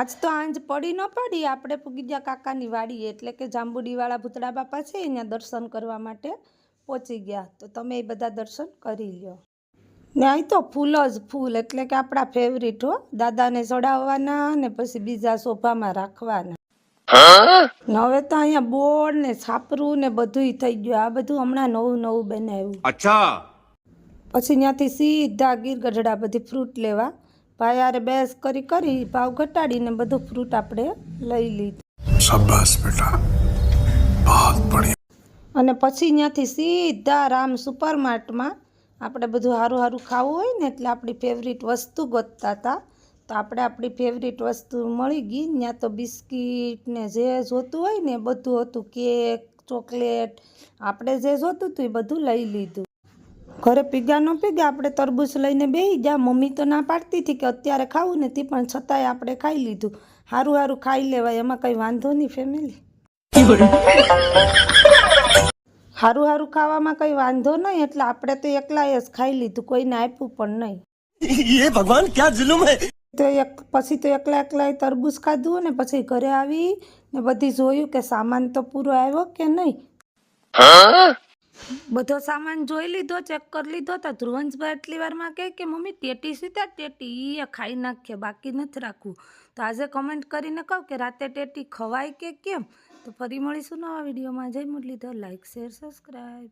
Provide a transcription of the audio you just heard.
આજ તો આંજ પડી ન પડી. આપણે પૂગી કાકાની વાડી એટલે કે જાંબુડીવાળા ભૂતળા બાપા છે અહીંયા દર્શન કરવા માટે પહોંચી ગયા. તો તમે એ બધા દર્શન કરી લ્યો. ને અહીં તો ફૂલ જ ફૂલ એટલે કે આપણા ફેવરિટ હો. દાદાને ચડાવવાના ને પછી બીજા શોભામાં રાખવાના. હવે તો અહીંયા બોર્ડ ને છાપરું ને બધું થઈ ગયું. આ બધું હમણાં નવું નવું બનાવ્યું. પછી ત્યાંથી સીધા ગીર ગઢડા બધી ફ્રૂટ લેવા ભાયારે બેસ કરી કરી ભાવ ઘટાડીને બધું ફ્રૂટ આપણે લઈ લીધું. શાબાશ બેટા. બહુત બઢિયા અને પછી ત્યાંથી સીધા રામ સુપરમાર્ટમાં આપણે બધું સારું સારું ખાવું હોય ને એટલે આપણી ફેવરિટ વસ્તુ ગોતતા હતા. તો આપણે આપણી ફેવરિટ વસ્તુ મળી ગઈ. ત્યાં તો બિસ્કીટ ને જે જોતું હોય ને બધું હતું. કેક ચોકલેટ આપણે જે જોતું હતું એ બધું લઈ લીધું. ઘરે પીગા ન પીગા આપણે તરબૂચ લઈને બેસી ગયા. મમ્મી તો ના પાડતી હતી કે અત્યારે ખાવું નથી પણ છતાંય આપણે ખાઈ લીધું. સારું સારું ખાઈ લેવાય એમાં કંઈ વાંધો નહીં ફેમિલી સારું સારું ખાવામાં કંઈ વાંધો નહીં એટલે આપણે તો એકલાએ જ ખાઈ લીધું કોઈને આપ્યું પણ નહીં. ભગવાન ક્યાં જુલુમ તો એક પછી તો એકલા એકલાએ તરબૂચ ખાધું ને પછી ઘરે આવી ને બધી જોયું કે સામાન તો પૂરો આવ્યો કે નહીં. બધો સામાન જોઈ લીધો ચેક કરી લીધો, તો ધ્રુવંશભાઈ એટલી વારમાં કહે કે, મમ્મી, ટેટી સીધા ટેટી? એ ખાઈ નાખીએ બાકી નથી રાખવું. તો આજે કમેન્ટ કરીને કહું કે, રાતે ટેટી ખવાય કે કેમ? તો ફરી મળીશું નવા વિડીયોમાં. જય મુરલીધર. Like share subscribe